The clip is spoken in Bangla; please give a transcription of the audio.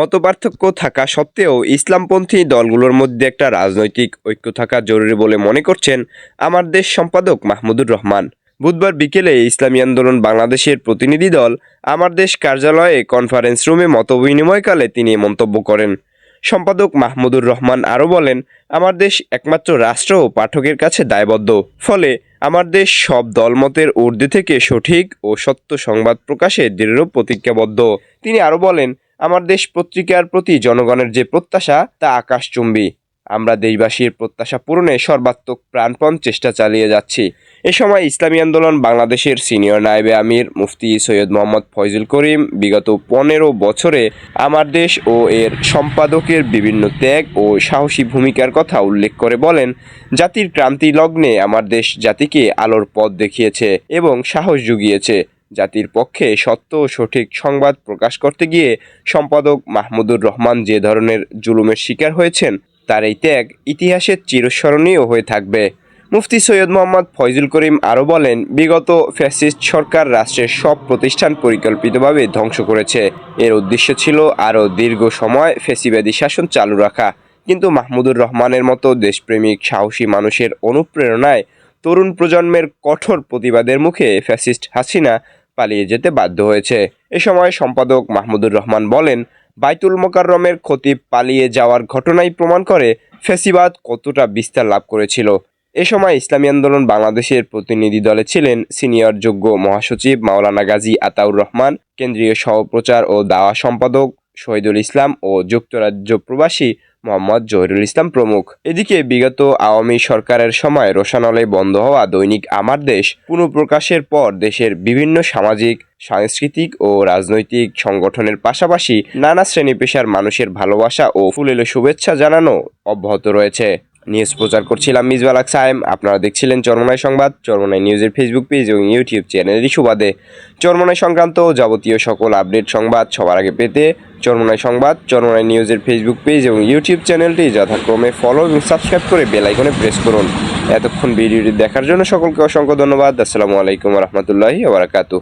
মতপার্থক্য থাকা সত্ত্বেও ইসলামপন্থী দলগুলোর মধ্যে একটা রাজনৈতিক ঐক্য থাকা জরুরি বলে মনে করছেন আমার দেশ সম্পাদক মাহমুদুর রহমান। বুধবার বিকেলে ইসলামী আন্দোলন বাংলাদেশের প্রতিনিধি দল আমার দেশ কার্যালয়ে কনফারেন্স রুমে মতবিনিময়কালে তিনি মন্তব্য করেন। সম্পাদক মাহমুদুর রহমান আরও বলেন, আমার দেশ একমাত্র রাষ্ট্র ও পাঠকের কাছে দায়বদ্ধ। ফলে আমার দেশ সব দলমতের ঊর্ধ্বে থেকে সঠিক ও সত্য সংবাদ প্রকাশে দৃঢ় প্রতিজ্ঞাবদ্ধ। তিনি আরও বলেন আমার দেশ পত্রিকার প্রতি জনগণের যে প্রত্যাশা, তা আকাশচুম্বী। আমরা দেশবাসীর প্রত্যাশা পূরণে সর্বাত্মক প্রাণপণ চেষ্টা চালিয়ে যাচ্ছি। এ সময় ইসলামী আন্দোলন বাংলাদেশের সিনিয়র নায়েবে আমির মুফতি সৈয়দ মোহাম্মদ ফয়জুল করিম বিগত পনেরো বছরে আমার দেশ ও এর সম্পাদকের বিভিন্ন ত্যাগ ও সাহসী ভূমিকার কথা উল্লেখ করে বলেন, জাতির ক্রান্তি লগ্নে আমার দেশ জাতিকে আলোর পথ দেখিয়েছে এবং সাহস জুগিয়েছে। জাতির পক্ষে সত্য ও সঠিক সংবাদ প্রকাশ করতে গিয়ে সম্পাদক মাহমুদুর রহমান যে ধরনের জুলুমের শিকার হয়েছেন তার এই ত্যাগ ইতিহাসের চিরস্মরণীয় হয়ে থাকবে। মুফতি সৈয়দ মোহাম্মদ ফয়জুল করিম আরও বলেন, বিগত ফ্যাসিস্ট সরকার রাষ্ট্রের সব প্রতিষ্ঠান পরিকল্পিতভাবে ধ্বংস করেছে। এর উদ্দেশ্য ছিল আরও দীর্ঘ সময় ফেসিবাদী শাসন চালু রাখা। কিন্তু মাহমুদুর রহমানের মতো দেশপ্রেমিক, সাহসী মানুষের অনুপ্রেরণায় তরুণ প্রজন্মের কঠোর প্রতিবাদের মুখে ফ্যাসিস্ট হাসিনা পালিয়ে যেতে বাধ্য হয়েছে। এ সময় সম্পাদক মাহমুদুর রহমান বলেন, বাইতুল মোকাররমের খতিব পালিয়ে যাওয়ার ঘটনাই প্রমাণ করে ফ্যাসিবাদ কতটা বিস্তার লাভ করেছিল। এ সময় ইসলামী আন্দোলন বাংলাদেশের প্রতিনিধি দলে ছিলেন সিনিয়র যোগ্য মহাসচিব মাওলানা গাজী আতাউর রহমান, কেন্দ্রীয় সহপ্রচার ও দাওয়া সম্পাদক শহীদুল ইসলাম ও যুক্তরাজ্য প্রবাসী মোহাম্মদ জহিরুল ইসলাম প্রমুখ। এদিকে বিগত আওয়ামী সরকারের সময় রোশানলে বন্ধ হওয়া দৈনিক আমার দেশ পুনঃপ্রকাশের পর দেশের বিভিন্ন সামাজিক, সাংস্কৃতিক ও রাজনৈতিক সংগঠনের পাশাপাশি নানা শ্রেণি পেশার মানুষের ভালোবাসা ও ফুলেলো শুভেচ্ছা জানানো অব্যাহত রয়েছে। নিউজ প্রচার করছিলাম মিজবাল আক সাহেম আপনারা দেখছিলেন চরমনাই সংবাদ, চরমনাই নিউজের ফেসবুক পেজ এবং ইউটিউব চ্যানেলেরই সুবাদে। চরমনাই সংক্রান্ত যাবতীয় সকল আপডেট সংবাদ সবার আগে পেতে চরমনাই সংবাদ, চরমনাই নিউজের ফেসবুক পেজ এবং ইউটিউব চ্যানেলটি যথাক্রমে ফলো এবং সাবস্ক্রাইব করে বেল আইকনে প্রেস করুন। এতক্ষণ ভিডিওটি দেখার জন্য সকলকে অসংখ্য ধন্যবাদ। আসসালামু আলাইকুম রহমতুল্লাহি ওবরাকাতুহ